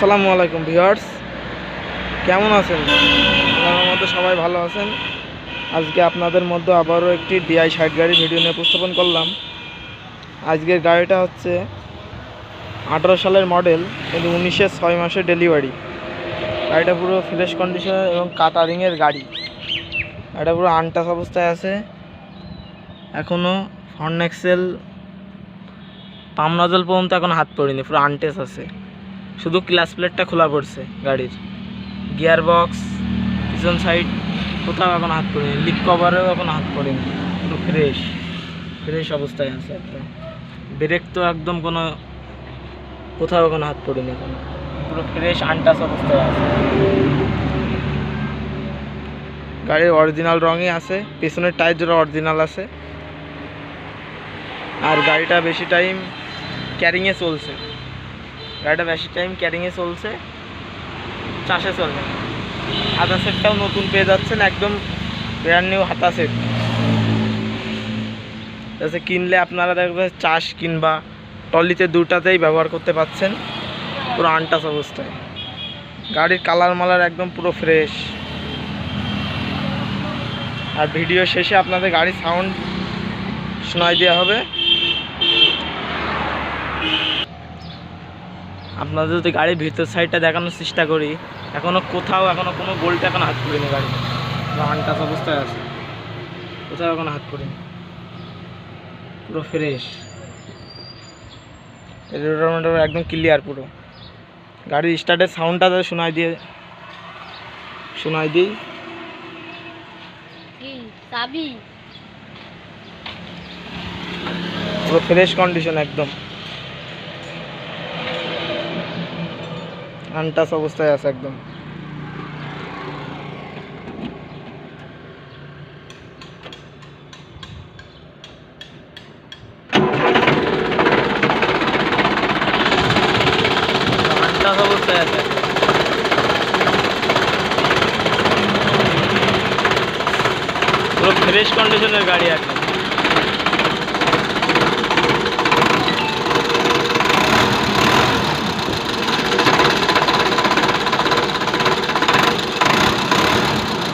আসসালামু আলাইকুম ভিউয়ার্স। কেমন আছেন? আমার মধ্যে সবাই ভালো আছেন। আজকে আপনাদের মধ্যে আবারও একটি ডিআই ষাট গাড়ি ভিডিও নিয়ে উপস্থাপন করলাম। আজকের গাড়িটা হচ্ছে আঠারো সালের মডেল কিন্তু উনিশে ছয় মাসের ডেলিভারি গাড়িটা পুরো ফ্রেশ কন্ডিশন এবং কাটারিংয়ের গাড়ি। গাড়িটা পুরো আনটাস অবস্থায় আছে। এখনও ফর্ন এক্সেল পাম নজল পর্যন্ত এখন হাত পড়িনি, পুরো আনটেস আছে। শুধু ক্লাস প্লেটটা খোলা পড়ছে গাড়ির। গিয়ার বক্স পিছন সাইড কোথাও এখন হাত পড়েনি। লিক কভারেও এখন হাত পড়েনি। পুরো ফ্রেশ ফ্রেশ অবস্থায় আছে একদম ব্রেক তো একদম কোনো, কোথাও এখন হাত পড়েনি এখন। পুরো ফ্রেশ আনটাস অবস্থায় আছে। গাড়ির অরিজিনাল রঙই আছে, পেছনের টায়ার জোড়া অরিজিনাল আছে। আর গাড়িটা বেশি টাইম ক্যারিংয়ে চলছে। গাড়িটা বেশি টাইম ক্যারিংয়ে চলছে, চাষে চলবে। হাতা সেটটাও নতুন পেয়ে যাচ্ছেন, একদম ব্র্যান্ড নিউ হাতা সেট যাতে কিনলে আপনারা দেখবেন চাষ কিংবা টলিতে দুটাতেই ব্যবহার করতে পাচ্ছেন, পুরো আনটাস অবস্থায়। গাড়ির কালার মালার একদম পুরো ফ্রেশ আর ভিডিও শেষে আপনাদের গাড়ির সাউন্ড শোনাই দেওয়া হবে। আপনাদের যদি গাড়ির ভিতর সাইডটা দেখানোর চেষ্টা করি এখনও কোথাও এখনও কোনো গোলটা এখন হাত পড়িনি গাড়ি আনটাস অবস্থায় আছে। কোথাও এখন হাত পড়িনি পুরো ফ্রেশ একদম ক্লিয়ার পুরো। গাড়ির স্টার্টের সাউন্ডটা শোনাই দিয়ে শোনাই দিই। পুরো ফ্রেশ কন্ডিশন একদম। আনটাস অবস্থায় আছে একদম। আনটাস অবস্থায় আছে। পুরো ফ্রেশ কন্ডিশনের গাড়ি একদম।